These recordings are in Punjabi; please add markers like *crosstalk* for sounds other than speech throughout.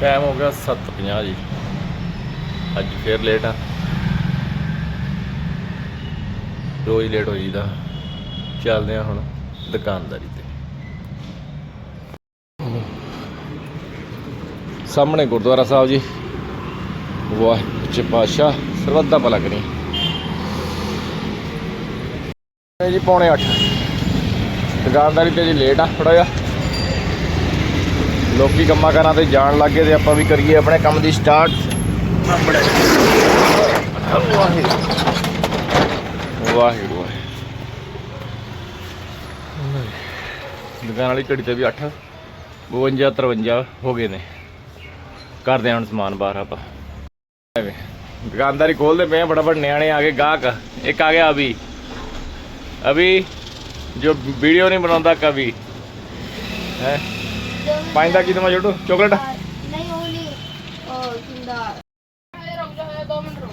ਟਾਈਮ ਹੋ ਗਿਆ 7:50 ਜੀ। ਅੱਜ ਫੇਰ ਲੇਟ ਆ। ਰੋਜ਼ ਲੇਟ ਹੋ ਜੀਦਾ ਚੱਲਦੇ ਆ ਹੁਣ ਦੁਕਾਨਦਾਰੀ ਤੇ। ਸਾਹਮਣੇ ਗੁਰਦੁਆਰਾ ਸਾਹਿਬ ਜੀ। ਵਾਹਿਗੁਰੂ ਜੀ ਪਾਸ਼ਾ ਸਰਬੱਤ ਦਾ ਭਲਾ ਕਰੀ। ਜੀ ਪੌਣੇ 8 ਦੁਕਾਨਦਾਰੀ ਤੇ ਜੀ ਲੇਟ ਆ ਥੋੜਾ ਜਿਹਾ। ਲੋਕੀ ਕੰਮਾਂ ਕਾਰਾਂ ਤੇ ਜਾਣ ਲੱਗੇ ਤੇ ਆਪਾਂ ਵੀ ਕਰੀਏ ਆਪਣੇ ਕੰਮ ਦੀ ਸਟਾਰਟ ਵਾਹਿਗੁਰੂ ਵਾਹਿਗੁਰੂ। ਦੁਕਾਨ ਵਾਲੀ ਘੜੀ ਤੇ ਵੀ 8 52 53 ਹੋ ਗਏ ਨੇ। ਕਰਦੇ ਹਾਂ ਹੁਣ ਸਮਾਨ ਬਾਹਰ ਆਪਾਂ। ਦੁਕਾਨਦਾਰੀ ਖੋਲਦੇ ਪਏ ਆ ਫਟਾਫਟ ਨਿਆਣੇ ਆ ਗਏ, ਗਾਹਕ। ਇੱਕ ਆ ਗਿਆ ਅਭੀ। ਅਭੀ, ਜੋ ਵੀਡੀਓ ਨਹੀਂ ਬਣਾਉਂਦਾ, ਕਵੀ। ਹੈ? ਪੰਜ ਦਾ ਕੀ ਦਮਾ ਛੋਟੂ ਚਾਕਲੇਟ ਨਹੀਂ ਉਹ ਨਹੀਂ। ਉਹ ਕਿੰਦਾ ਰੁਕ ਜਾ 2 ਮਿੰਟ ਰੁਕ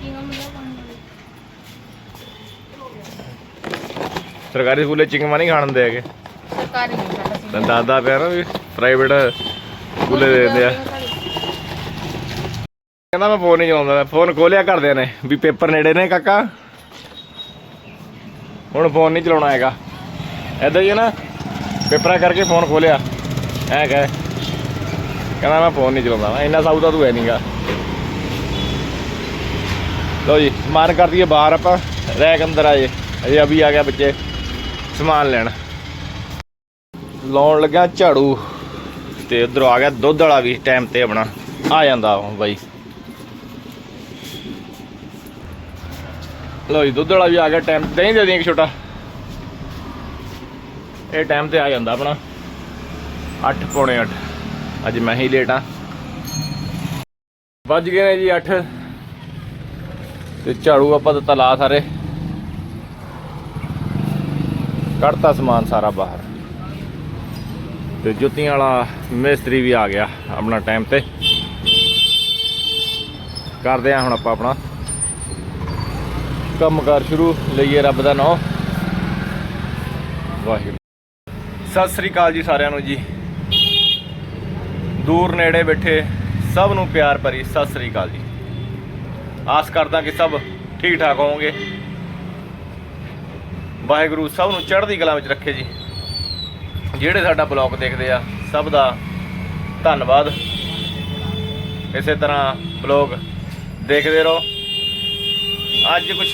ਕੀ ਨਾਮ ਹੈ ਸਰਕਾਰੀ ਸਕੂਲੇ ਚਿੰਗਮਾ ਨਹੀਂ ਖਾਣ ਦਿੰਦੇ ਹੈਗੇ। ਸਰਕਾਰੀ ਨਹੀਂ ਸਾਡਾ ਸੀ ਤੈਨੂੰ ਦੱਸਦਾ ਪਿਆ ਨਾ ਵੀ ਪ੍ਰਾਈਵੇਟ ਸਕੂਲੇ ਦੇ ਦਿੰਦੇ ਆ। ਕਹਿੰਦਾ ਮੈਂ ਫੋਨ ਨਹੀਂ ਚਲਾਉਂਦਾ ਫੋਨ ਖੋਲਿਆ ਘਰਦਿਆਂ ਨੇ ਵੀ ਪੇਪਰ ਨੇੜੇ ਨੇ ਕਾਕਾ। ਹੁਣ ਫੋਨ ਨਹੀਂ ਚਲਾਉਣਾ ਹੈਗਾ। ਐਦਾਂ ਹੀ ਹੈ ਨਾ, ਪੇਪਰਾਂ ਕਰਕੇ ਫੋਨ ਖੋਲਿਆ। ਐ ਕਹੇ। ਕਹਿੰਦਾ ਮੈਂ ਫੋਨ ਨਹੀਂ ਚਲਾਉਂਦਾ। ਮੈਂ ਇੰਨਾ ਸਾਊ ਤੂੰ ਹੈ ਨਹੀਂਗਾ ਲੋ ਜੀ, ਸਮਾਨ ਕਰ ਦਈਏ ਬਾਹਰ ਆਪਾਂ। ਰੈਕ ਅੰਦਰ ਆਏ ਅਜੇ ਅਭੀ ਆ ਗਿਆ ਬੱਚੇ। ਸਮਾਨ ਲੈਣ। ਲਾਉਣ ਲੱਗਾ ਝਾੜੂ। ਤੇ ਉਧਰੋਂ ਆ ਗਿਆ ਦੁੱਧ ਵਾਲਾ ਵੀ ਟਾਈਮ ਤੇ ਆਪਣਾ। ਆ ਜਾਂਦਾ ਬਾਈ। ਲੋ ਜੀ, ਦੁੱਧ ਵਾਲਾ ਵੀ ਆ ਗਿਆ ਟਾਈਮ ਦਹੀਂ ਦੇ ਦੇ ਇੱਕ ਛੋਟਾ। ਇਹ ਟਾਈਮ ਤੇ ਆ ਜਾਂਦਾ ਆਪਣਾ। 8 ਪੌਣੇ 8 ਅੱਜ ਮੈਂ ਹੀ ਲੇਟ ਆ। ਵੱਜ ਗਏ ਨੇ ਜੀ 8 ਤੇ ਝਾੜੂ ਆਪਾਂ ਦਿੱਤਾ ਲਾ ਸਾਰੇ। ਕੱਢਤਾ ਸਮਾਨ ਸਾਰਾ ਬਾਹਰ। ਤੇ ਜੁੱਤੀਆਂ ਵਾਲਾ ਮਿਸਤਰੀ ਵੀ ਆ ਗਿਆ ਆਪਣਾ ਟਾਈਮ ਤੇ। ਕਰਦੇ ਆ ਹੁਣ ਆਪਾਂ ਆਪਣਾ। ਕੰਮ ਕੰਮਕਾਰ ਸ਼ੁਰੂ, ਲਈਏ ਰੱਬ ਦਾ ਨਾਮ ਵਾਹਿਗੁਰੂ। ਸਤਿ ਸ੍ਰੀ ਅਕਾਲ ਜੀ ਸਾਰਿਆਂ ਨੂੰ ਜੀ। ਦੂਰ ਨੇੜੇ ਬੈਠੇ ਸਭ ਨੂੰ ਪਿਆਰ ਭਰੀ ਸਤਿ ਸ੍ਰੀ ਅਕਾਲ ਜੀ। ਆਸ ਕਰਦਾ ਕਿ ਸਭ ਠੀਕ ਠਾਕ ਹੋਵੋਗੇ। ਵਾਹਿਗੁਰੂ ਸਭ ਨੂੰ ਚੜ੍ਹਦੀ ਕਲਾ ਵਿੱਚ ਰੱਖੇ ਜੀ। ਜਿਹੜੇ ਸਾਡਾ ਬਲੌਗ ਦੇਖਦੇ ਆ, ਸਭ ਦਾ ਧੰਨਵਾਦ। ਇਸੇ ਤਰ੍ਹਾਂ ਬਲੌਗ ਦੇਖਦੇ ਰਹੋ। ਅੱਜ ਕੁਝ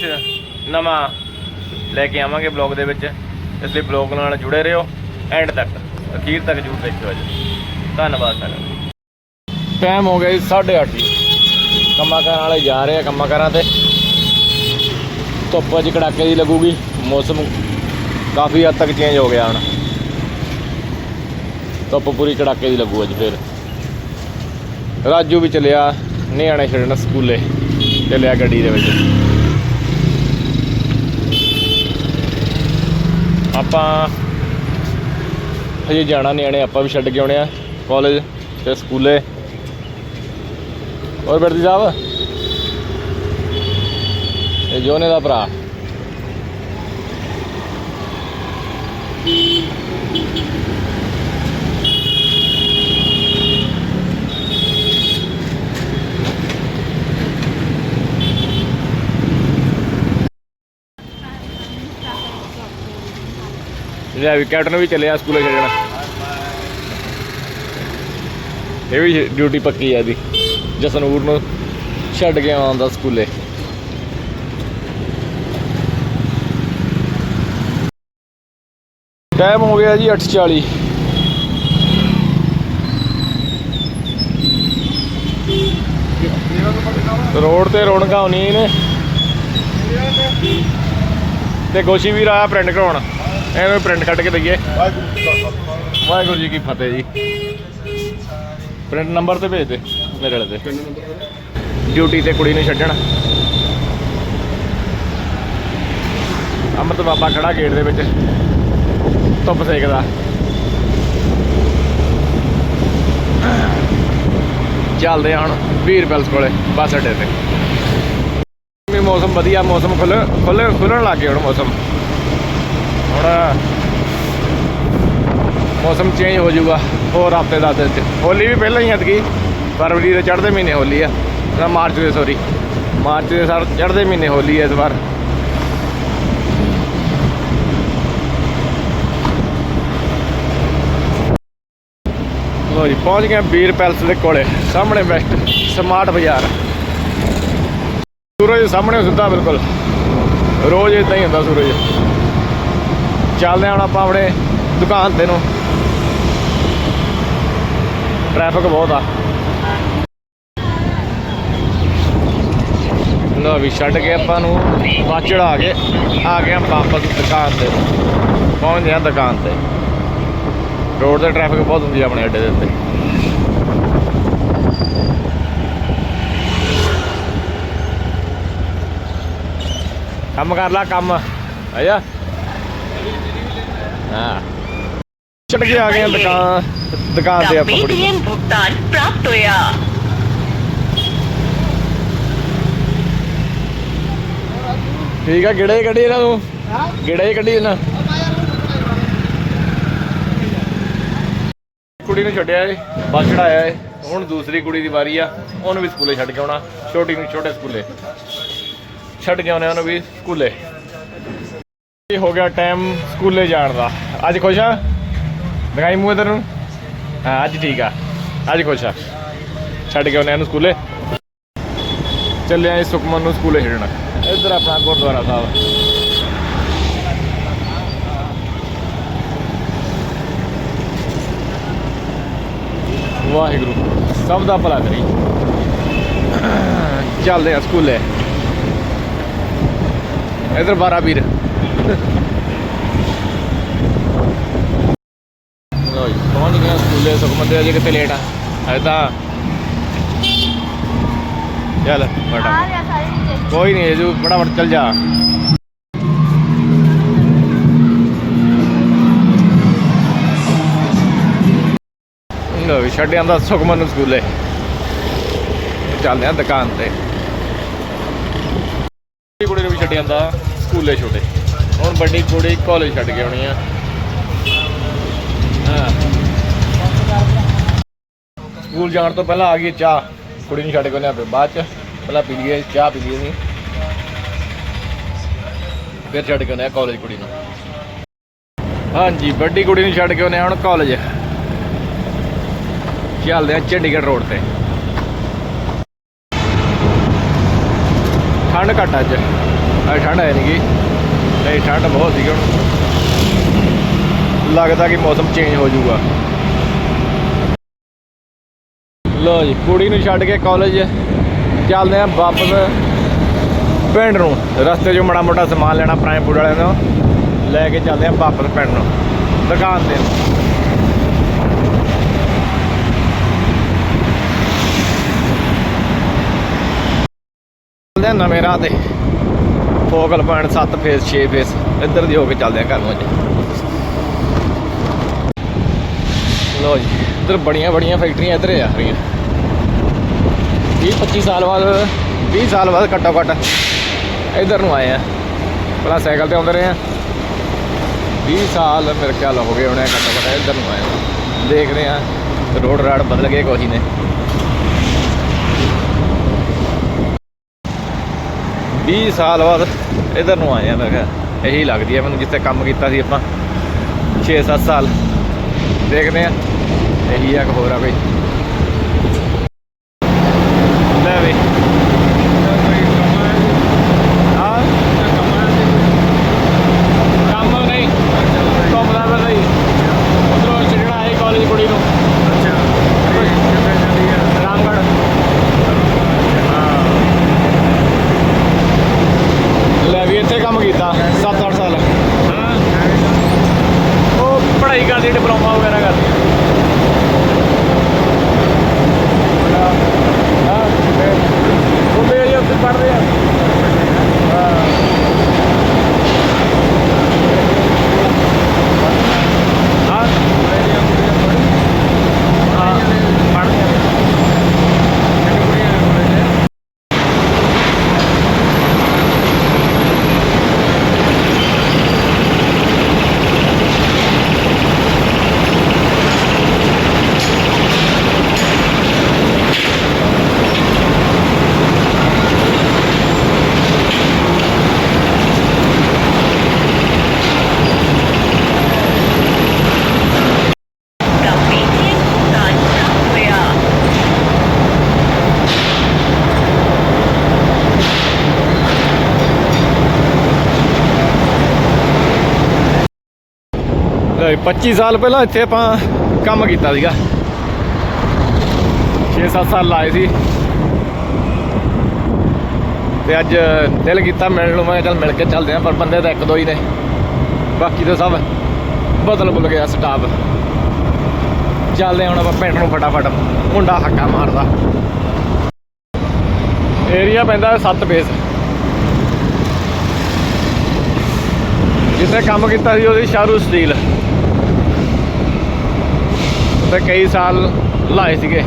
ਨਵਾਂ ਲੈ ਕੇ ਆਵਾਂਗੇ ਬਲੌਗ ਦੇ ਵਿੱਚ। ਇਸ ਲਈ ਬਲੌਗ ਨਾਲ ਜੁੜੇ ਰਹੋ। ਐਂਡ ਤੱਕ, ਅਖੀਰ ਤੱਕ ਜਰੂਰ ਦੇਖਿਓ ਅੱਜ। ਧੰਨਵਾਦ ਸਾਰਿਆਂ ਦਾ। ਟਾਈਮ ਹੋ ਗਿਆ ਜੀ 8:30 ਕੰਮਾਂ ਕਰਨ ਵਾਲੇ ਜਾ ਰਹੇ ਆ ਕੰਮਾਂ ਕਾਰਾਂ ਤੇ। ਧੁੱਪ ਅੱਜ ਕੜਾਕੇ ਦੀ ਲੱਗੂਗੀ। ਮੌਸਮ ਕਾਫੀ ਹੱਦ ਤੱਕ ਚੇਂਜ ਹੋ ਗਿਆ ਹੁਣ। ਧੁੱਪ ਪੂਰੀ ਕੜਾਕੇ ਦੀ ਲੱਗੂ ਅੱਜ ਫੇਰ। ਰਾਜੂ ਵੀ ਚਲਿਆ, ਨਿਆਣੇ ਛੱਡਣ ਸਕੂਲੇ। ਚੱਲਿਆ ਗੱਡੀ ਦੇ ਵਿੱਚ। ਆਪਾਂ ਹਜੇ ਜਾਣਾ ਨਿਆਣੇ, ਆਪਾਂ ਵੀ ਛੱਡ ਕੇ ਆਉਣੇ ਆ ਕਾਲਜ ਤੇ ਸਕੂਲੇ। ਹੋਰ ਬਿਰਦੀ ਸਾਹਿਬ? ਇਹ ਜੋਨੇ ਦਾ ਭਰਾ। ਲੈ ਵੀ ਕੈਪਟਨ ਵੀ ਚੱਲਿਆ ਸਕੂਲੇ ਛੱਡਣ ਇਹ ਵੀ ਡਿਊਟੀ ਪੱਕੀ ਆ ਦੀ ਜਸਨੂਰ ਨੂੰ ਛੱਡ ਕੇ ਆਉਂਦਾ ਸਕੂਲੇ। ਟਾਈਮ ਹੋ ਗਿਆ ਜੀ 8:40 ਰੋਡ ਤੇ ਰੌਣਕਾਂ ਹੋਣੀ ਨੇ। ਤੇ ਗੋਸ਼ੀ ਵੀਰ ਆਇਆ ਪ੍ਰਿੰਟ ਕਰਾਉਣ। ਐਵੇਂ ਪ੍ਰਿੰਟ ਕੱਢ ਕੇ ਦਈਏ। ਵਾਹਿਗੁਰੂ ਜੀ ਕੀ ਫਤਿਹ ਜੀ। ਪ੍ਰਿੰਟ ਨੰਬਰ ਤੇ ਭੇਜ ਦੇ ਮੇਰੇ ਵਾਲੇ ਤੇ ਡਿਊਟੀ ਤੇ ਕੁੜੀ ਨੂੰ ਛੱਡਣ। ਅੰਮ੍ਰਿਤ ਬਾਬਾ ਖੜਾ ਗੇਟ ਦੇ ਵਿੱਚ। ਧੁੱਪ ਸੇਕਦਾ। ਚੱਲਦੇ ਆ ਹੁਣ ਵੀਰ ਪੈਲਸ ਕੋਲੇ, ਬੱਸ ਅੱਡੇ ਤੇ। ਮੌਸਮ ਵਧੀਆ, ਮੌਸਮ ਖੁੱਲ ਖੁੱਲ ਖੁੱਲਣ ਲੱਗ ਗਿਆ ਹੁਣ ਮੌਸਮ। ਹੁਣ ਮੌਸਮ ਚੇਂਜ ਹੋ ਜਾਊਗਾ ਹੋਰ ਹਫ਼ਤੇ ਦਸ ਦਿਨ ਚ। ਹੋਲੀ ਵੀ ਪਹਿਲਾਂ ਹੀ ਐਤਕੀ, ਫਰਵਰੀ ਦੇ ਚੜ੍ਹਦੇ ਮਹੀਨੇ ਹੋਲੀ ਆ। ਨਾ ਮਾਰਚ ਦੇ ਸੌਰੀ ਮਾਰਚ ਦੇ ਸਰ ਚੜ੍ਹਦੇ ਮਹੀਨੇ ਹੋਲੀ ਹੈ ਇਸ ਵਾਰ ਲੋ ਜੀ, ਪਹੁੰਚ ਗਏ ਹਾਂ ਵੀਰ ਪੈਲਸ ਦੇ ਕੋਲੇ, ਸਾਹਮਣੇ ਬੈਸਟ ਸਮਾਰਟ ਬਾਜ਼ਾਰ। ਸੂਰਜ ਸਾਹਮਣੇ ਸਿੱਧਾ ਬਿਲਕੁਲ। ਰੋਜ਼ ਇਦਾਂ ਹੀ ਹੁੰਦਾ ਸੂਰਜ। ਚੱਲਦੇ ਹਾਂ ਹੁਣ ਆਪਾਂ ਆਪਣੇ ਦੁਕਾਨ ਤੇ ਨੂੰ। ਟ੍ਰੈਫਿਕ ਬਹੁਤ ਆ। ਲੋ ਵੀ ਛੱਡ ਕੇ ਆਪਾਂ ਨੂੰ ਬੱਸ ਚੜਾ ਕੇ ਆ ਗਏ ਹਾਂ ਵਾਪਸ ਦੁਕਾਨ ਤੇ। ਪਹੁੰਚ ਗਏ ਹਾਂ ਦੁਕਾਨ ਤੇ। ਰੋਡ ਤੇ ਟ੍ਰੈਫਿਕ ਬਹੁਤ ਹੁੰਦੀ ਆ ਆਪਣੇ ਅੱਡੇ ਦੇ ਉੱਤੇ। ਕੰਮ ਕਰ ਲਾ ਕੰਮ। ਆਇਆ। ਹਾਂ। ਛੱਡ ਕੇ ਆ ਗਏ ਦੁਕਾਨ ਦੁਕਾਨ ਤੇ ਆਪਾਂ ਕੁੜੀ ਨੂੰ। ਭੁਗਤਾਨ ਪ੍ਰਾਪਤ ਹੋਇਆ। ਠੀਕ ਆ ਗਿੜੇ ਕੱਢੀ ਇਹਨਾਂ ਨੂੰ? ਗਿੜੇ ਕੱਢੀ ਇਹਨਾਂ? ਕੁੜੀ ਨੂੰ ਛੱਡਿਆ ਏ। ਬੱਸ ਚੜਾਇਆ ਏ। ਹੁਣ ਦੂਸਰੀ ਕੁੜੀ ਦੀ ਵਾਰੀ ਆ। ਉਹਨੂੰ ਵੀ ਸਕੂਲੇ ਛੱਡ ਕੇ ਆਉਣਾ। ਛੋਟੀ ਨੂੰ ਛੋਟੇ ਸਕੂਲੇ। ਛੱਡ ਕੇ ਆਉਣਾ ਉਹਨੂੰ ਵੀ ਸਕੂਲੇ। ਇਹ ਹੋ ਗਿਆ ਟਾਈਮ ਸਕੂਲੇ ਜਾਣ ਦਾ। ਅੱਜ ਖੁਸ਼ ਆ? ਦਿਖਾਈ ਮੂੰਹ ਇਧਰ ਨੂੰ? ਹਾਂ, ਅੱਜ ਠੀਕ ਆ। ਅੱਜ ਖੁਸ਼ ਆ। ਛੱਡ ਕੇ ਆਉਣੇ ਇਹਨੂੰ ਸਕੂਲੇ। ਚੱਲਿਆ ਇਹ ਸੁਖਮਨ ਨੂੰ ਸਕੂਲੇ ਛੱਡਣਾ ਇੱਧਰ ਆਪਣਾ ਗੁਰਦੁਆਰਾ ਸਾਹਿਬ। ਵਾਹਿਗੁਰੂ, ਸਭ ਦਾ ਭਲਾ ਕਰੀ। ਚੱਲਦੇ ਆ ਸਕੂਲੇ। ਇੱਧਰ ਬਾਰਾ ਵੀਰ ਲੋ ਜੀ ਪਹੁੰਚ ਗਏ ਸਕੂਲੇ ਸੁਖਮਨ ਦੇ ਅਜੇ ਕਿਤੇ ਲੇਟ ਆ? ਅਜੇ ਤਾਂ ਚੱਲ ਕੋਈ ਨਹੀਂ ਜੂ ਫਟਾਫਟ ਚੱਲ ਜਾ। ਲੋ ਵੀ ਛੱਡ ਆਂਦਾ ਸੁਖਮਨ ਨੂੰ ਸਕੂਲੇ। ਚੱਲਦੇ ਆ ਦੁਕਾਨ ਤੇ। ਕੁੜੀ ਨੂੰ ਵੀ ਛੱਡ ਆਂਦਾ ਸਕੂਲੇ ਛੋਟੇ। ਹੁਣ ਵੱਡੀ ਕੁੜੀ ਕਾਲਜ ਛੱਡ ਕੇ ਆਉਣੀ ਆ। ਸਕੂਲ ਜਾਣ ਤੋਂ ਪਹਿਲਾਂ ਆ ਗਈ ਚਾਹ। ਕੁੜੀ ਨੂੰ ਛੱਡ ਕੇ ਉਹਨੇ ਆਪੇ ਬਾਅਦ ਚ। ਪਹਿਲਾਂ ਪੀ ਲਈਏ, ਚਾਹ ਪੀ ਲਈਏ। ਸੀ ਫਿਰ ਛੱਡ ਕੇ ਉਹਨੇ ਕਾਲਜ ਕੁੜੀ ਨੂੰ। ਹਾਂਜੀ, ਵੱਡੀ ਕੁੜੀ ਨੂੰ ਛੱਡ ਕੇ ਉਹਨੇ ਹੁਣ ਕਾਲਜ। ਚੱਲਦੇ ਆ ਚੰਡੀਗੜ੍ਹ ਰੋਡ ਤੇ। ਠੰਡ ਘੱਟ ਅੱਜ। ਅੱਜ ਠੰਡ ਹੈ ਨਹੀਂਗੀ ਨਹੀਂ, ਠੰਡ ਬਹੁਤ ਸੀਗੀ ਹੁਣ। ਲੱਗਦਾ ਕਿ ਮੌਸਮ ਚੇਂਜ ਹੋ ਜਾਊਗਾ। ਲੋ ਜੀ, ਕੁੜੀ ਨੂੰ ਛੱਡ ਕੇ ਕਾਲਜ ਚੱਲਦੇ ਆ ਵਾਪਸ ਪਿੰਡ ਨੂੰ। ਰਸਤੇ 'ਚੋਂ ਮਾੜਾ ਮੋਟਾ ਸਮਾਨ ਲੈਣਾ ਪ੍ਰਾਈਮ ਫੂਡ ਵਾਲਿਆਂ ਤੋਂ। ਲੈ ਕੇ ਚੱਲਦੇ ਆ ਵਾਪਸ ਪਿੰਡ ਨੂੰ। ਦੁਕਾਨ ਤੇ। ਚੱਲਦੇ ਆ ਨਵੇਂ ਰਾਹ ਤੇ। ਫੋਕਲ ਪੁਆਇੰਟ 7 ਫੇਸ 6 ਫੇਸ, ਇੱਧਰ ਦੀ ਹੋ ਕੇ ਚੱਲਦੇ ਆ ਘਰ ਨੂੰ ਅੱਜ। ਲੋ ਜੀ, ਇੱਧਰ ਬੜੀਆਂ ਬੜੀਆਂ ਫੈਕਟਰੀਆਂ ਇੱਧਰ ਆ ਰਹੀਆਂ। 20 25 ਸਾਲ ਬਾਅਦ 20 ਸਾਲ ਬਾਅਦ ਘੱਟੋ ਘੱਟ ਇੱਧਰ ਨੂੰ ਆਏ ਆ। ਪਹਿਲਾਂ ਸਾਈਕਲ ਤੇ ਆਉਂਦੇ ਰਹੇ ਆ। 20 ਸਾਲ ਮੇਰੇ ਖਿਆਲ ਹੋ ਗਏ ਹੋਣੇ ਘੱਟੋ ਘੱਟ ਇੱਧਰ ਨੂੰ ਆਏ ਦੇਖਦੇ ਆ, ਰੋਡ ਰਾਡ ਬਦਲ ਗਏ ਕੋਈ ਨੇ। 20 ਸਾਲ ਬਾਅਦ ਇੱਧਰ ਨੂੰ ਆਏ ਆ, ਮੈਂ ਕਿਹਾ ਇਹੀ ਲੱਗਦੀ ਹੈ ਮੈਨੂੰ ਜਿੱਥੇ ਕੰਮ ਕੀਤਾ ਸੀ ਆਪਾਂ 6-7 ਸਾਲ। ਦੇਖਦੇ ਆ, ਇਹੀ ਆ ਕਿ ਹੋਰ ਆ ਕੋਈ ਲੈ ਵੀ ਹਾਂ ਕੰਮ ਨਹੀਂ ਘੁੰਮਦਾ ਫਿਰਦਾ ਹੀ ਉਧਰੋਂ ਛੱਡਣਾ ਆਏ ਕਾਲਜ ਕੁੜੀ ਨੂੰ ਰਾਮਗੜ੍ਹ ਹਾਂ ਲੈ ਵੀ ਇੱਥੇ ਕੰਮ ਕੀਤਾ 7-8 ਸਾਲ ਹਾਂ ਉਹ ਪੜ੍ਹਾਈ ਕਰਦੀ ਡਿਪਲੋਮਾ ਵਗੈਰਾ ਕਰਦੀ ਹਾਂ ਉਹ ਮੇਰੇ ਉੱਤੇ ਪੜ੍ਹਦੇ ਆ ਹਾਂ ਹਾਂ ਹਾਂ ਪੜ੍ਹਦੇ ਆ ਲਓ ਜੀ, 25 ਸਾਲ ਪਹਿਲਾਂ ਇੱਥੇ ਆਪਾਂ ਕੰਮ ਕੀਤਾ ਸੀਗਾ। 6-7 ਸਾਲ ਲਾਏ ਸੀ। ਤੇ ਅੱਜ ਦਿਲ ਕੀਤਾ ਮਿਲਣ ਨੂੰ, ਮੈਂ ਚੱਲ ਮਿਲ ਕੇ ਚੱਲਦੇ ਆਂ ਪਰ ਬੰਦੇ ਤਾਂ ਇੱਕ ਦੋ ਹੀ ਨੇ। ਬਾਕੀ ਤਾਂ ਸਭ ਬਦਲ ਬੁਲ ਗਿਆ ਸਟਾਫ ਚੱਲਦੇ ਹਾਂ ਹੁਣ ਆਪਾਂ ਪਿੰਡ ਨੂੰ ਫਟਾਫਟ, ਮੁੰਡਾ ਹੱਕਾ ਮਾਰਦਾ। ਏਰੀਆ ਪੈਂਦਾ ਸੱਤ ਬੇਸ ਜਿੱਥੇ ਕੰਮ ਕੀਤਾ ਸੀ ਉਹਦੀ ਸ਼ਾਰੂ ਸਟੀਲ ਉੱਥੇ ਕਈ ਸਾਲ ਲਾਏ ਸੀਗੇ।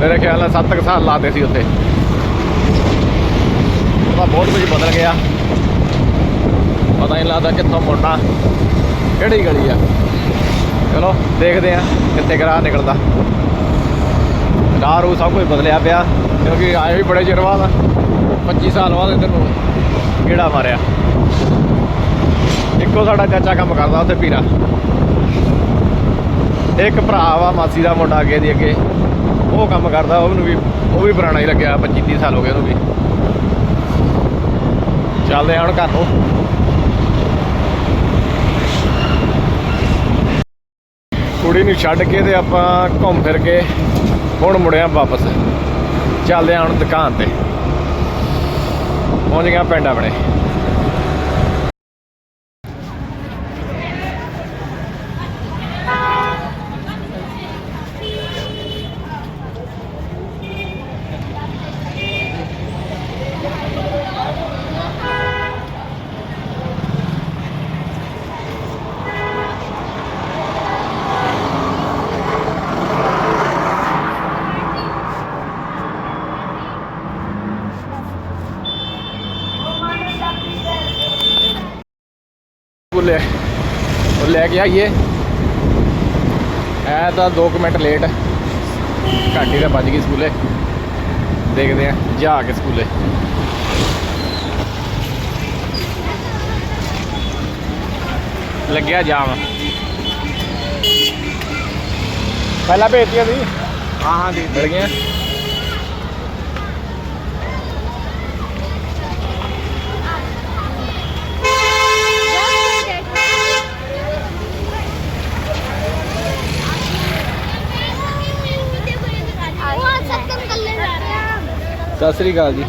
ਮੇਰੇ ਖਿਆਲ ਨਾਲ 7 ਕੁ ਸਾਲ ਲਾਤੇ ਸੀ ਉੱਥੇ। ਉਹਦਾ ਬਹੁਤ ਕੁਝ ਬਦਲ ਗਿਆ। ਪਤਾ ਨਹੀਂ ਲੱਗਦਾ ਕਿੱਥੋਂ ਮੁੜਨਾ, ਕਿਹੜੀ ਗਲੀ ਆ। ਚਲੋ, ਦੇਖਦੇ ਆ ਕਿੱਥੇ ਗਰਾਹ ਨਿਕਲਦਾ। ਰਾਹ ਰੂ ਸਭ ਕੁਝ ਬਦਲਿਆ ਪਿਆ, ਕਿਉਂਕਿ ਆਏ ਵੀ ਬੜੇ ਚਿਰ ਬਾਅਦ ਆ। 25 ਸਾਲ ਬਾਅਦ ਇੱਧਰ ਨੂੰ ਕਿਹੜਾ ਮਾਰਿਆ। ਇੱਕੋ ਸਾਡਾ ਚਾਚਾ ਕੰਮ ਕਰਦਾ ਉੱਥੇ ਪੀਰਾ। ਇੱਕ ਭਰਾ ਵਾ, ਮਾਸੀ ਦਾ ਮੁੰਡਾ ਅੱਗੇ ਦੀ ਅੱਗੇ। ਉਹ ਕੰਮ ਕਰਦਾ ਉਹਨੂੰ ਵੀ, ਉਹ ਵੀ ਪੁਰਾਣਾ ਹੀ ਲੱਗਿਆ 25 30 ਸਾਲ ਹੋ ਗਏ ਉਹਨੂੰ ਵੀ। ਚੱਲਦੇ ਹਾਂ ਹੁਣ ਘਰ ਨੂੰ। ਕੁੜੀ ਨੂੰ ਛੱਡ ਕੇ ਤੇ ਆਪਾਂ ਘੁੰਮ ਫਿਰ ਕੇ ਹੁਣ ਮੁੜਿਆ ਵਾਪਸ। ਚੱਲਦੇ ਹਾਂ ਹੁਣ ਦੁਕਾਨ ਤੇ। ਪਹੁੰਚ ਗਿਆ ਪਿੰਡ ਆਪਣੇ ਬੁੱਲੇ ਉਹ ਲੈ ਕੇ ਆਈਏ। ਐ ਤਾਂ 2 ਮਿੰਟ ਲੇਟ ਘੰਟੀ ਤਾਂ ਵੱਜ ਗਈ ਸਕੂਲੇ। ਦੇਖਦੇ ਆ ਜਾ ਕੇ ਸਕੂਲੇ। ਲੱਗਿਆ ਜਾਮ। ਪਹਿਲਾਂ ਭੇਜਤੀਆਂ ਸੀ। ਹਾਂ ਹਾਂ ਜੀ ਮਿਲ ਗਈਆਂ। ਸਤਿ ਸ੍ਰੀ ਅਕਾਲ ਜੀ।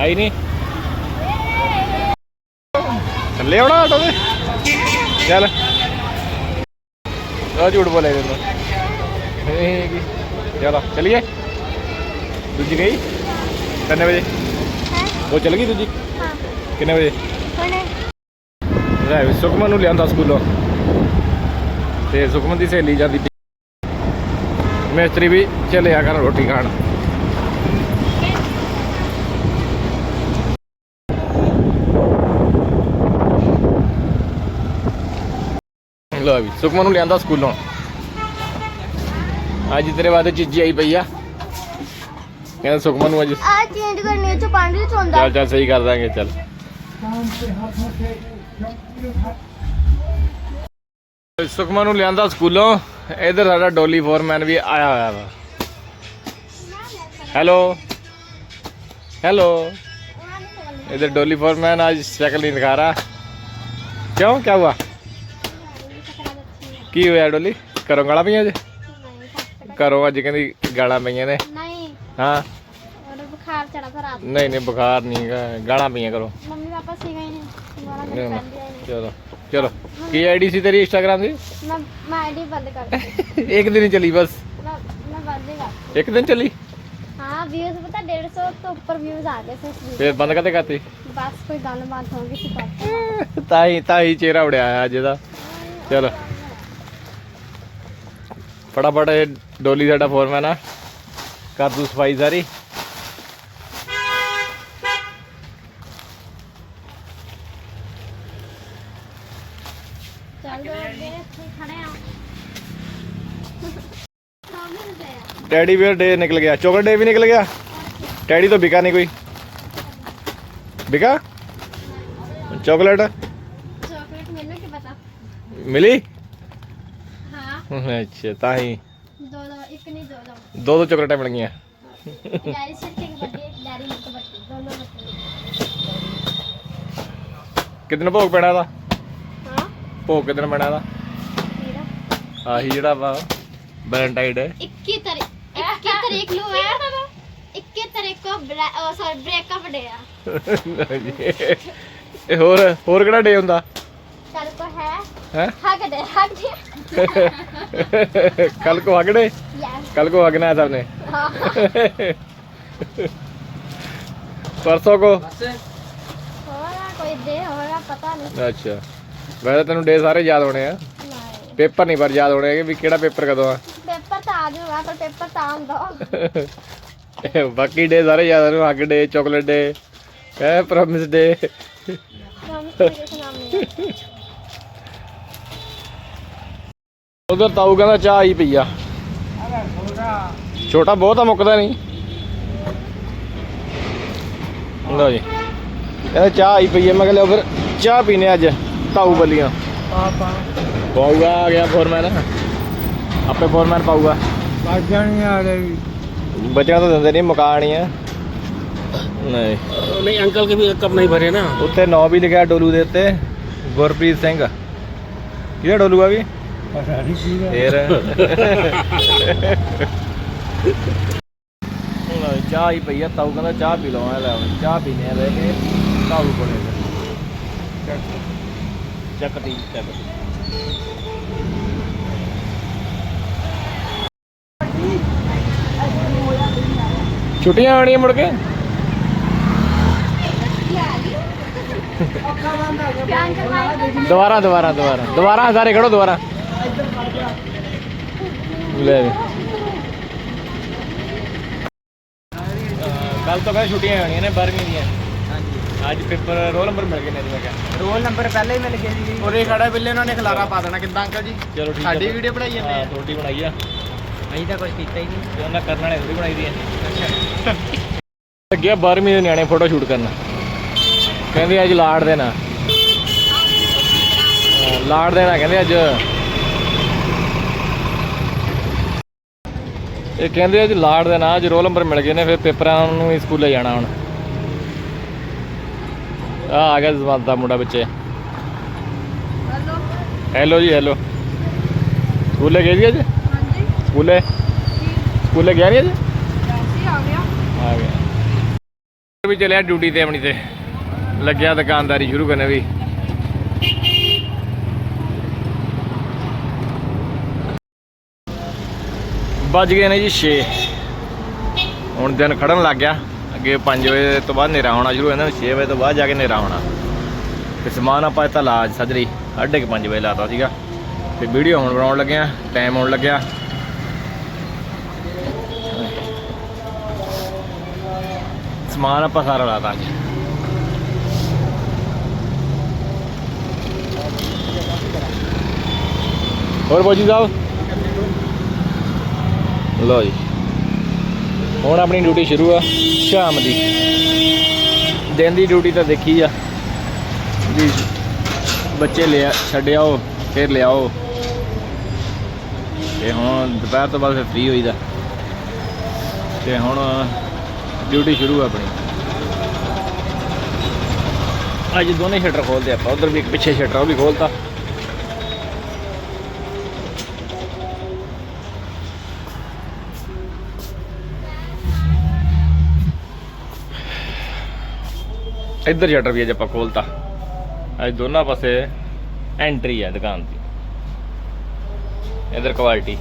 ਆਈ ਨਹੀਂ। ਥੱਲੇ ਆਉਣਾ ਆਟੋ ਦੇ ਚੱਲ। ਆ ਝੂਠ ਬੋਲੇ ਤੈਨੂੰ ਇਹ ਕੀ ਚਲੋ ਚਲੀਏ। ਦੂਜੀ ਗਈ? ਕਿੰਨੇ ਵਜੇ? ਉਹ ਚਲ ਗਈ ਦੂਜੀ? ਕਿੰਨੇ ਵਜੇ? ਲੈ ਸੁਖਮਨ ਨੂੰ ਲਿਆਂਦਾ ਸਕੂਲੋਂ। ਤੇ ਸੁਖਮਨ ਦੀ ਸਹੇਲੀ ਜਾਂਦੀ। ਮਿਸਤਰੀ ਵੀ ਚੱਲਿਆ ਕਰ ਰੋਟੀ ਖਾਣ। ਲੋ ਵੀ ਸੁਖਮਨ ਨੂੰ ਲਿਆਂਦਾ ਸਕੂਲੋਂ ਅੱਜ ਤੇਰੇ ਵਾਸਤੇ ਚੀਜ਼ੀ ਆਈ ਪਈ ਆ ਕਹਿੰਦਾ ਸੁਖਮਨ ਨੂੰ ਅੱਜ ਆ ਚੇਂਜ ਕਰਨੀ ਚ ਪਾਣੀ ਚ ਹੁੰਦਾ ਚੱਲ ਚੱਲ ਸਹੀ ਕਰ ਦਾਂਗੇ ਚੱਲ ਸੁਖਮਨ ਨੂੰ ਲਿਆਂਦਾ ਸਕੂਲੋਂ ਇਧਰ ਸਾਡਾ ਡੋਲੀ ਫੋਰਮੈਨ ਵੀ ਆਇਆ ਹੋਇਆ ਵਾ ਹੈਲੋ ਹੈਲੋ इधर डोली फोरमैन आज शक्ल नहीं दिखा रहा क्यों क्या हुआ ਕੀ ਹੋਇਆ ਡੋਲੀ? ਘਰੋਂ ਗਾਲਾਂ ਪਈਆਂ ਅੱਜ? ਘਰੋਂ ਅੱਜ ਕਹਿੰਦੀ ਗਾਲਾਂ ਪਈਆਂ ਨੇ। ਨਹੀਂ। ਹਾਂ? ਉਹਦਾ ਬੁਖਾਰ ਚੜਾ ਥਾ ਰਾਤ ਨਹੀਂ ਨਹੀਂ ਬੁਖਾਰ ਨਹੀਂ ਗਾਲਾਂ ਪਈਆਂ ਕਰੋ ਮੰਮੀ ਪਾਪਾ ਸੀਗਾ ਹੀ ਨਹੀਂ। ਚਲੋ ਚਲੋ। ਕੀ ਆਈਡੀ ਸੀ ਤੇਰੀ ਇੰਸਟਾਗ੍ਰਾਮ ਦੀ? ਮੈਂ ਮੈਂ ਆਈਡੀ ਬੰਦ ਕਰ ਦਿੱਤੀ। *laughs* ਇੱਕ ਦਿਨ ਹੀ ਚੱਲੀ ਬਸ। ਮੈਂ ਮੈਂ ਬੰਦ ਹੀ ਕਰ ਇੱਕ ਦਿਨ ਚੱਲੀ? ਹਾਂ ਵਿਊਜ਼ ਪਤਾ 150 ਤੋਂ ਉੱਪਰ ਵਿਊਜ਼ ਆ ਗਏ ਸੀ। ਫਿਰ ਬੰਦ ਕਦੇ ਕਰਤੀ? ਬਸ ਕੋਈ ਗੱਲਬਾਤ ਹੋ ਗਈ ਸੀ ਤਾਂ ਹੀ ਤਾਂ ਹੀ ਚਿਹਰਾ ਉੜਿਆ ਅੱਜ ਦਾ ਚਲੋ। ਫਟਾਫਟ ਇਹ ਡੋਲੀ ਸਾਡਾ ਫੋਰਮੈਨ ਆ ਕਰ ਦੂ ਸਫ਼ਾਈ ਸਾਰੀ ਚੱਲ ਦੋ ਅੱਗੇ ਇੱਥੇ ਖੜੇ ਆ ਸਾਹਮਣੇ ਤੇ ਆ ਟੈਡੀ ਬੀਅਰ ਡੇ ਨਿਕਲ ਗਿਆ ਚੋਕਲੇਟ ਡੇ ਵੀ ਨਿਕਲ ਅੱਛਾ ਤਾਂ ਹੀ। ਦੋ ਦੋ ਇੱਕ ਨਹੀਂ ਦੋ ਦੋ ਦੋ ਦੋ ਚਾਕਲੇਟਾਂ ਮਿਲ ਗਈਆਂ Dairy sitting buddy Dairy Milk buddy ਦੋਨੋਂ ਬੱਡੀ ਕਿਤਨੇ ਭੋਗ ਪੈਣਾ ਦਾ ਹਾਂ। ਭੋਗ ਕਿਦਨ ਮਨਾ ਦਾ ਆਹੀ ਜਿਹੜਾ ਵਾ ਵੈਲੈਂਟਾਈਨ ਡੇ। 21 ਤਾਰੀਖ 21 ਤਾਰੀਖ ਨੂੰ ਹੈ। 21 ਤਾਰੀਖ ਕੋ ਸੌਰੀ ਬ੍ਰੇਕਅਪ ਡੇ ਆ। ਇਹ ਹੋਰ ਹੋਰ ਕਿਹੜਾ ਡੇ ਹੁੰਦਾ? ਕੱਲ ਕੋ ਹੈ। ਹੈ? ਹੱਗ ਡੇ ਹੱਗ ਡੇ ਕੱਲ ਕੋ ਹਗੜੇ ਯੈਸ ਕੱਲ ਕੋ हगना है सबने ਹਾਂ परसों को ਹੋਰਾ ਕੋਈ ਦੇ ਹੋਰਾ ਪਤਾ ਨਹੀਂ ਅੱਛਾ ਵੈਸੇ ਤੈਨੂੰ ਡੇ ਸਾਰੇ ਯਾਦ ਹੋਣੇ ਆ ਨਹੀਂ ਪੇਪਰ ਨਹੀਂ ਪਰ ਯਾਦ ਹੋਣੇ ਕਿ ਵੀ ਕਿਹੜਾ ਪੇਪਰ ਕਦੋਂ ਆ ਪੇਪਰ ਤਾਂ ਆ ਜਾਊਗਾ ਪਰ ਪੇਪਰ ਤਾਂ ਆਉਂਦਾ ਬਾਕੀ ਡੇ ਸਾਰੇ ਯਾਦ ਨੇ ਹੱਗ ਡੇ ਚਾਕਲੇਟ ਡੇ ਹੈ ਪ੍ਰੋਮਿਸ ਡੇ ਨਾਮ ਕਿਸੇ ਨਾਮ ਨਹੀਂ ਉਧਰ ਤਾਊ ਕਹਿੰਦਾ ਚਾਹ ਹੀ ਪਈ ਆ। ਛੋਟਾ ਬਹੁਤ ਆ ਮੁੱਕਦਾ ਨਹੀਂ। ਲਓ ਜੀ। ਕਹਿੰਦਾ ਚਾਹ ਹੀ ਪਈ ਆ। ਮੈਂ ਕਿਹਾ ਲਿਓ ਫਿਰ ਚਾਹ ਪੀਨੇ ਅੱਜ ਤਾਊ ਬੱਲੀਆਂ ਪਾਊਗਾ ਆ ਗਿਆ ਫੋਰਮੈਨ ਆਪੇ ਫੋਰਮੈਨ ਪਾਊਗਾ। ਨਹੀਂ ਆ ਰਹੀ ਬੱਚਿਆਂ ਤਾਂ ਦਿੰਦੇ ਨਹੀਂ ਮਕਾਨ ਆ। ਨਹੀਂ। ਨਹੀਂ ਅੰਕਲ ਕੇ ਵੀ ਕਬ ਨਹੀਂ ਭਰੇ ਨਾ। ਉੱਤੇ ਨਾਂ ਵੀ ਲਿਖਿਆ ਡੋਲੂ ਦੇ ਉੱਤੇ ਗੁਰਪ੍ਰੀਤ ਸਿੰਘ। ਕਿਹੜਾ ਡੋਲੂ ਆ ਵੀ? ਪਤਾ ਨਹੀਂ ਕੀ ਫੇਰ। ਹੁਣ ਚਾਹ ਹੀ ਪਈ ਆ ਤਾਊ ਕਹਿੰਦਾ ਚਾਹ ਪੀ ਲਵਾਂ ਲੈ ਆਓ, ਚਾਹ ਪੀਨੇ ਆ ਬਹਿ ਕੇ ਤਾਊ ਕੋਲੇ। ਚੱਕਤੀ ਚੱਕਤੀ ਛੁੱਟੀਆਂ ਆਣੀਆਂ ਮੁੜ ਕੇ? ਦੁਬਾਰਾ ਦੁਬਾਰਾ ਦੁਬਾਰਾ। ਦੁਬਾਰਾ ਸਾਰੇ ਖੜੋ ਦੁਬਾਰਾ। ਲੈ ਵੀ। ਕੱਲ ਤੋਂ ਕਹਿੰਦੇ ਛੁੱਟੀਆਂ ਆਣੀਆਂ ਨੇ 12ਵੀਂ ਦੀਆਂ। ਅੱਜ ਪੇਪਰ ਰੋਲ ਨੰਬਰ ਮਿਲ ਗਏ ਨੇ ਮੈਂ ਕਿਹਾ। ਰੋਲ ਨੰਬਰ ਪਹਿਲੇ ਹੀ ਮਿਲ ਗਿਆ ਜੀ। ਉਰੇ ਖੜਾ ਬਿੱਲੇ ਉਹਨਾਂ ਨੇ ਖਲਾਰਾ ਪਾ ਦੇਣਾ ਕਿੱਦਾਂ ਅੰਕਲ ਜੀ? ਚਲੋ ਠੀਕ ਸਾਡੀ ਹੈ ਵੀਡੀਓ ਬਣਾਈ ਜਾਂਦੇ ਹਾਂ ਆ ਰੋਟੀ ਬਣਾਈ ਆ। ਅਸੀਂ ਤਾਂ ਕੁਝ ਕੀਤਾ ਹੀ ਨਹੀਂ। ਤੇ ਉਹਨਾਂ ਕਰਨ ਵਾਲੇ ਥੋੜੀ ਬਣਾਈ ਦੀ ਆ। ਲੱਗਿਆ *laughs* 12ਵੀਂ ਦੇ ਨਿਆਣੇ ਫੋਟੋ ਸ਼ੂਟ ਕਰਨ। ਕਹਿੰਦੇ ਅੱਜ ਲਾੜ ਦੇਣਾ ਹਾਂ, ਲਾੜ ਦੇਣਾ ਕਹਿੰਦੇ ਅੱਜ ਇਹ ਕਹਿੰਦੇ ਅੱਜ ਲਾੜ ਦੇਣਾ ਅੱਜ ਰੋਲ ਨੰਬਰ ਮਿਲ ਗਏ ਨੇ ਫਿਰ ਪੇਪਰਾਂ ਨੂੰ ਹੀ ਸਕੂਲੇ ਜਾਣਾ ਹੁਣ। ਆ ਆ ਗਿਆ ਜਮਾਤ ਦਾ ਮੁੰਡਾ ਬੱਚੇ ਹੈਲੋ ਹੈਲੋ ਜੀ ਹੈਲੋ ਸਕੂਲੇ ਗਏ ਜੀ ਅੱਜ? ਹਾਂਜੀ। ਸਕੂਲੇ? ਸਕੂਲੇ ਗਿਆ ਨਹੀਂ ਅੱਜ? ਵੈਸੇ ਆ ਗਿਆ ਆ ਗਿਆ। ਵੀ ਚਲਿਆ ਡਿਊਟੀ ਤੇ ਆਪਣੀ ਤੇ। ਲੱਗਿਆ ਦੁਕਾਨਦਾਰੀ ਸ਼ੁਰੂ ਕਰਨੇ ਵੀ। ਵੱਜ ਗਏ ਨੇ ਜੀ 6 ਹੁਣ ਦਿਨ ਖੜਨ ਲੱਗ ਗਿਆ। ਅੱਗੇ 5 ਵਜੇ ਤੋਂ ਬਾਅਦ ਹਨੇਰਾ ਹੋਣਾ ਸ਼ੁਰੂ ਹੋ ਜਾਂਦਾ 6 ਵਜੇ ਤੋਂ ਬਾਅਦ ਜਾ ਕੇ ਹਨੇਰਾ ਹੋਣਾ। ਤੇ ਸਮਾਨ ਆਪਾਂ ਇੱਥੇ ਲਾਜ ਸਜਰੀ ਸਾਢੇ ਕੁ 5 ਵਜੇ ਲਾਤਾ ਸੀਗਾ। ਤੇ ਵੀਡੀਓ ਹੁਣ ਬਣਾਉਣ ਲੱਗਿਆ ਟਾਈਮ ਆਉਣ ਲੱਗਿਆ। ਸਮਾਨ ਆਪਾਂ ਸਾਰਾ ਲਾਤਾ ਅੱਜ। ਹੋਰ ਬੋਜੀ ਸਾਹਿਬ? ਲਓ ਜੀ। ਹੁਣ ਆਪਣੀ ਡਿਊਟੀ ਸ਼ੁਰੂ ਆ, ਸ਼ਾਮ ਦੀ। ਦਿਨ ਦੀ ਡਿਊਟੀ ਤਾਂ ਦੇਖੀ ਆ। ਜੀ, ਬੱਚੇ ਲਿਆ ਛੱਡਿਆਓ ਫਿਰ ਲਿਆਓ। ਤੇ ਹੁਣ ਦੁਪਹਿਰ ਤੋਂ ਬਾਅਦ ਫਿਰ ਫ੍ਰੀ ਹੋਈਦਾ। ਤੇ ਹੁਣ ਡਿਊਟੀ ਸ਼ੁਰੂ ਆ ਆਪਣੀ। ਅੱਜ ਦੋਨੇ ਸ਼ਟਰ ਖੋਲਦੇ ਆਪਾਂ, ਉਧਰ ਵੀ ਇੱਕ ਪਿੱਛੇ ਸ਼ਟਰ ਉਹ ਵੀ ਖੋਲਤਾ। ਇੱਧਰ ਸ਼ਟਰ ਵੀ ਅੱਜ ਆਪਾਂ ਖੋਲਤਾ। ਅੱਜ ਦੋਨਾਂ ਪਾਸੇ ਐਂਟਰੀ ਹੈ ਦੁਕਾਨ ਦੀ। ਇੱਧਰ ਕੁਆਲਿਟੀ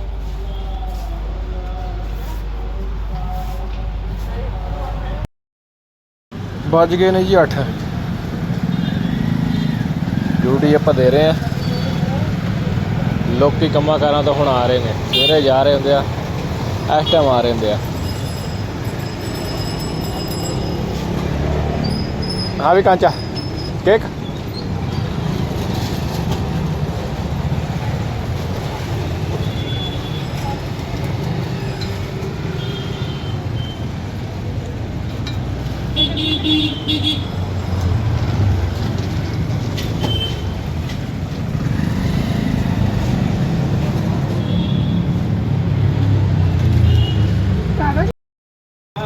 ਵੱਜ ਗਏ ਨੇ ਜੀ 8 ਡਿਊਟੀ ਆਪਾਂ ਦੇ ਰਹੇ ਆ ਲੋਕੀ ਕੰਮਾਂ ਕਾਰਾਂ ਤੋਂ ਹੁਣ ਆ ਰਹੇ ਨੇ। ਸਵੇਰੇ ਜਾ ਰਹੇ ਹੁੰਦੇ ਆ, ਇਸ ਟਾਈਮ ਆ ਰਹੇ ਹੁੰਦੇ ਆ। ਹਾਂ ਵੀ ਕਾਂਚਾ। ਕੇਕ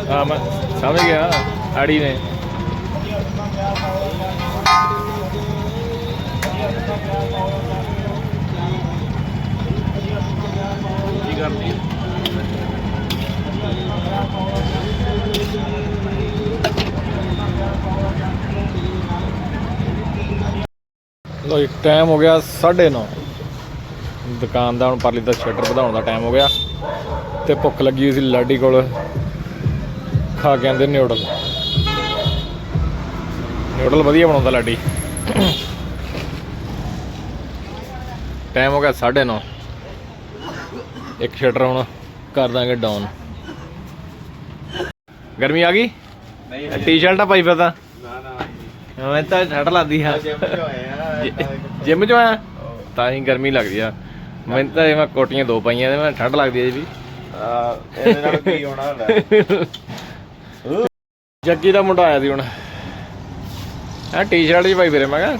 ਹਾਂ ਸਮਝ ਗਿਆ ਆੜੀ ਨੇ। ਟਾਈਮ ਹੋ ਗਿਆ 9:30 ਦੁਕਾਨ ਦਾ ਹੁਣ ਪਰਲੀ ਦਾ ਸ਼ਟਰ ਵਧਾਉਣ ਦਾ ਟਾਈਮ ਹੋ ਗਿਆ। ਤੇ ਭੁੱਖ ਲੱਗੀ ਹੋਈ ਸੀ ਲਾਡੀ ਕੋਲ। ਖਾ ਕੇ ਆਂਦੇ ਨਿਊਡਲ। ਨਿਊਡਲ ਵਧੀਆ ਬਣਾਉਂਦਾ ਲਾਡੀ। ਟਾਈਮ ਹੋ ਗਿਆ 9:30 ਇੱਕ ਸ਼ਟਰ ਹੁਣ ਕਰ ਦਾਂਗੇ ਡਾਊਨ। ਗਰਮੀ ਆ ਗਈ? ਟੀ-ਸ਼ਰਟਾਂ ਪਾਈ ਫਿਰਦਾ ਨਾ ਨਾ ਮੈਂ ਤਾਂ ਠੰਡ ਲੱਗਦੀ ਆ। ਜਿਮ ਚ ਆਇਆ ਤਾਂ ਹੀ ਗਰਮੀ ਲੱਗਦੀ ਆ। ਮੈਂ ਤਾਂ ਇਹ ਮੈਂ ਕੋਟੀਆਂ ਦੋ ਪਾਈਆਂ ਤੇ ਮੈਂ ਠੰਡ ਲੱਗਦੀ ਆ ਜੀ ਵੀ। ਆ, ਇਹਦੇ ਨਾਲ ਕੀ ਹੋਣਾ ਹੁੰਦਾ? *laughs* ਜੱਗੀ ਦਾ ਮੁੰਡਾ ਆਇਆ ਸੀ ਹੁਣ। ਆ ਟੀ-ਸ਼ਰਟ ਹੀ ਪਾਈ ਫਿਰੇ ਮੈਂ ਕਿਹਾ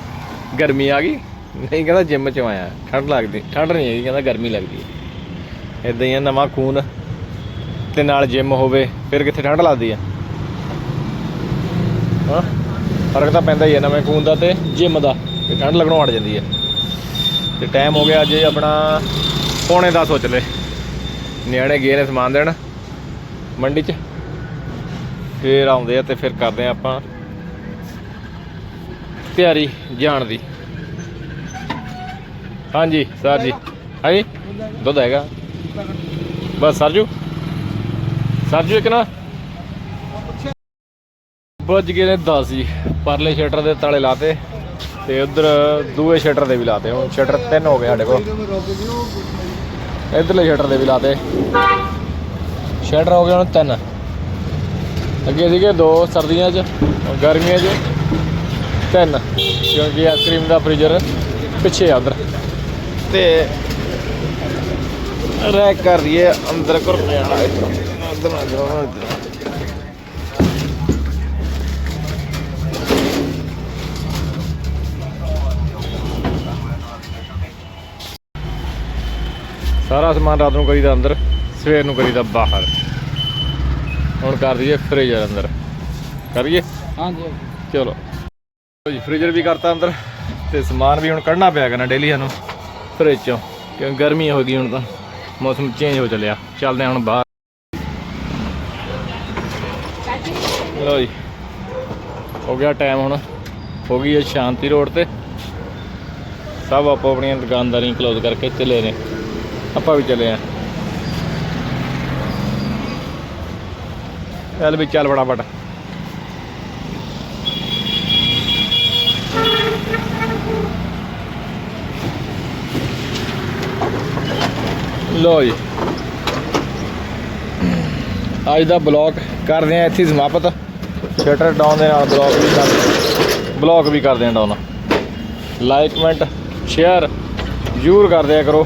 ਗਰਮੀ ਆ ਗਈ। ਨਹੀਂ ਕਹਿੰਦਾ ਜਿਮ ਚੋਂ ਆਇਆ ਠੰਡ ਲੱਗਦੀ ਠੰਡ ਨਹੀਂ ਹੈਗੀ ਕਹਿੰਦਾ ਗਰਮੀ ਲੱਗਦੀ ਹੈ ਇਦਾਂ ਹੀ ਆ ਨਵਾਂ ਖੂਨ। ਤੇ ਨਾਲ ਜਿਮ ਹੋਵੇ ਫਿਰ ਕਿੱਥੇ ਠੰਡ ਲੱਗਦੀ ਆ। ਹਾਂ ਫ਼ਰਕ ਤਾਂ ਪੈਂਦਾ ਹੀ ਹੈ ਨਵੇਂ ਖੂਨ ਦਾ ਤੇ ਜਿਮ ਦਾ। ਤੇ ਠੰਡ ਲੱਗਣੋਂ ਹਟ ਜਾਂਦੀ ਹੈ। ਤੇ ਟਾਈਮ ਹੋ ਗਿਆ ਅੱਜ ਆਪਣਾ ਪੌਣੇ 10 ਹੋ ਚਲੇ ਨਿਆਣੇ ਗਏ ਨੇ ਸਮਾਨ ਦੇਣ ਮੰਡੀ 'ਚ। ਫੇਰ ਆਉਂਦੇ ਆ ਤੇ ਫਿਰ ਕਰਦੇ ਆ ਆਪਾਂ ਤਿਆਰੀ ਜਾਣ ਦੀ। ਹਾਂਜੀ ਸਰ ਜੀ। ਹਾਂਜੀ ਦੁੱਧ ਹੈਗਾ। ਬਸ ਸਰਜੂ। ਸਰਜੂ ਇੱਕ ਨਾ। ਵੱਜ ਗਏ ਨੇ 10 ਜੀ। ਪਰਲੇ ਸ਼ਟਰ ਦੇ ਤਾਲੇ ਲਾਤੇ। ਤੇ ਉਧਰ ਦੂਏ ਸ਼ਟਰ ਦੇ ਵੀ ਲਾਤੇ ਹੁਣ, ਸ਼ਟਰ ਤਿੰਨ ਹੋ ਗਏ ਸਾਡੇ ਕੋਲ। ਇਧਰਲੇ ਸ਼ਟਰ ਦੇ ਵੀ ਲਾਤੇ। ਸ਼ਟਰ ਹੋ ਗਏ ਹੁਣ ਤਿੰਨ। ਅੱਗੇ ਸੀਗੇ ਦੋ ਸਰਦੀਆਂ 'ਚ ਗਰਮੀਆਂ 'ਚ, ਤਿੰਨ। ਕਿਉਂਕਿ ਆਈਸਕ੍ਰੀਮ ਦਾ ਫ੍ਰੀਜ਼ਰ ਪਿੱਛੇ ਆ ਉਧਰ। ਤੇ ਰੈਕ ਕਰ ਦਈਏ ਅੰਦਰ ਕਰ ਜਾਣਾ ਅੰਦਰ ਨਾ ਜਾਓ ਸਾਰਾ ਸਮਾਨ ਰਾਤ ਨੂੰ ਕਰੀਦਾ ਅੰਦਰ ਸਵੇਰ ਨੂੰ ਕਰੀਦਾ ਬਾਹਰ। ਹੁਣ ਕਰ ਦਈਏ ਫ੍ਰੀਜ਼ਰ ਅੰਦਰ। ਕਰੀਏ ਹਾਂਜੀ ਚਲੋ। ਜੀ ਫ੍ਰੀਜ਼ਰ ਵੀ ਕਰਤਾ ਅੰਦਰ ਤੇ ਸਮਾਨ ਵੀ ਹੁਣ ਕੱਢਣਾ ਪਿਆ ਕਰਨਾ ਡੇਲੀ ਸਾਨੂੰ ਫ੍ਰਿਜ ਚੋਂ। ਕਿਉਂਕਿ ਗਰਮੀ ਹੋ ਗਈ ਹੁਣ ਤਾਂ। ਮੌਸਮ ਚੇਂਜ ਹੋ ਚੱਲਿਆ। ਚੱਲਦੇ ਹੁਣ ਬਾਹਰ। ਲਓ ਜੀ। ਹੋ ਗਿਆ ਟਾਈਮ ਹੁਣ। ਹੋ ਗਈ ਹੈ ਸ਼ਾਂਤੀ ਰੋਡ ਤੇ। ਸਭ ਆਪੋ ਆਪਣੀਆਂ ਦੁਕਾਨਦਾਰੀਆਂ ਕਲੋਜ਼ ਕਰਕੇ ਚੱਲੇ ਨੇ। ਆਪਾਂ ਵੀ ਚੱਲੇ ਆ। ਚੱਲ ਵੀ ਚੱਲ ਫਟਾਫਟ। ਲੋ ਜੀ। ਅੱਜ ਦਾ ਬਲੌਗ ਕਰਦੇ ਆ ਇੱਥੇ ਸਮਾਪਤ। ਸ਼ਟਰ ਡਾਊਨ ਦੇ ਨਾਲ ਬਲੌਗ ਵੀ ਕਰਦੇ ਬਲੌਗ ਵੀ ਕਰਦੇ ਆ ਡਾਊਨ ਲਾਈਕ ਕਮੈਂਟ ਸ਼ੇਅਰ ਜ਼ਰੂਰ ਕਰਦੇ ਆ ਕਰੋ।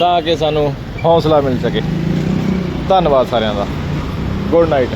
ਤਾਂ ਕਿ ਸਾਨੂੰ ਹੌਸਲਾ ਮਿਲ ਸਕੇ। ਧੰਨਵਾਦ ਸਾਰਿਆਂ ਦਾ। Good night